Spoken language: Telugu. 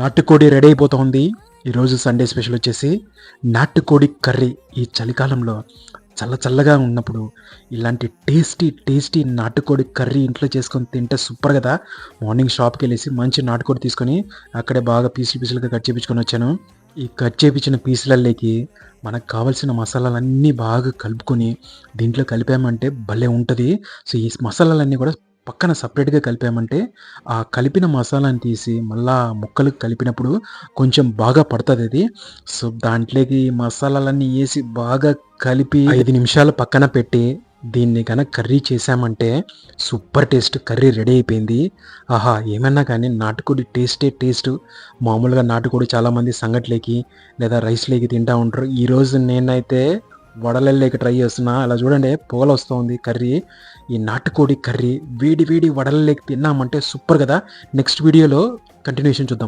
నాటుకోడి రెడీ అయిపోతుంది ఈరోజు సండే స్పెషల్ వచ్చేసి నాటుకోడి కర్రీ ఈ చలికాలంలో చల్ల చల్లగా ఉన్నప్పుడు ఇలాంటి టేస్టీ టేస్టీ నాటుకోడి కర్రీ ఇంట్లో చేసుకొని తింటే సూపర్ కదా. మార్నింగ్ షాప్కి వెళ్ళేసి మంచి నాటుకోడి తీసుకొని అక్కడే బాగా పీసులు పీసులుగా కట్ చేయించుకొని వచ్చాను. ఈ కట్ చేయించిన పీసులల్లోకి మనకు కావాల్సిన మసాలాలన్నీ బాగా కలుపుకొని దీంట్లో కలిపామంటే భలే ఉంటుంది. సో ఈ మసాలాలన్నీ కూడా పక్కన సపరేట్గా కలిపామంటే ఆ కలిపిన మసాలాని తీసి మళ్ళా ముక్కలు కలిపినప్పుడు కొంచెం బాగా పడుతుంది అది. సో దాంట్లోకి మసాలాలన్నీ వేసి బాగా కలిపి ఐదు నిమిషాలు పక్కన పెట్టి దీన్ని కనుక కర్రీ చేసామంటే సూపర్ టేస్ట్ కర్రీ రెడీ అయిపోయింది. ఆహా ఏమన్నా కానీ నాటుకోడి టేస్టే టేస్ట్. మామూలుగా నాటుకోడి చాలామంది సంగట్లేకి లేదా రైస్లోకి తింటూ ఉంటారు. ఈరోజు నేనైతే వడలల్లోకి ట్రై చేస్తున్నా. అలా చూడండి పొగలు వస్తుంది కర్రీ. ఈ నాటుకోడి కర్రీ వేడి వేడి వడలలోకి తిన్నామంటే సూపర్ కదా. నెక్స్ట్ వీడియోలో కంటిన్యూషన్ చూద్దాం.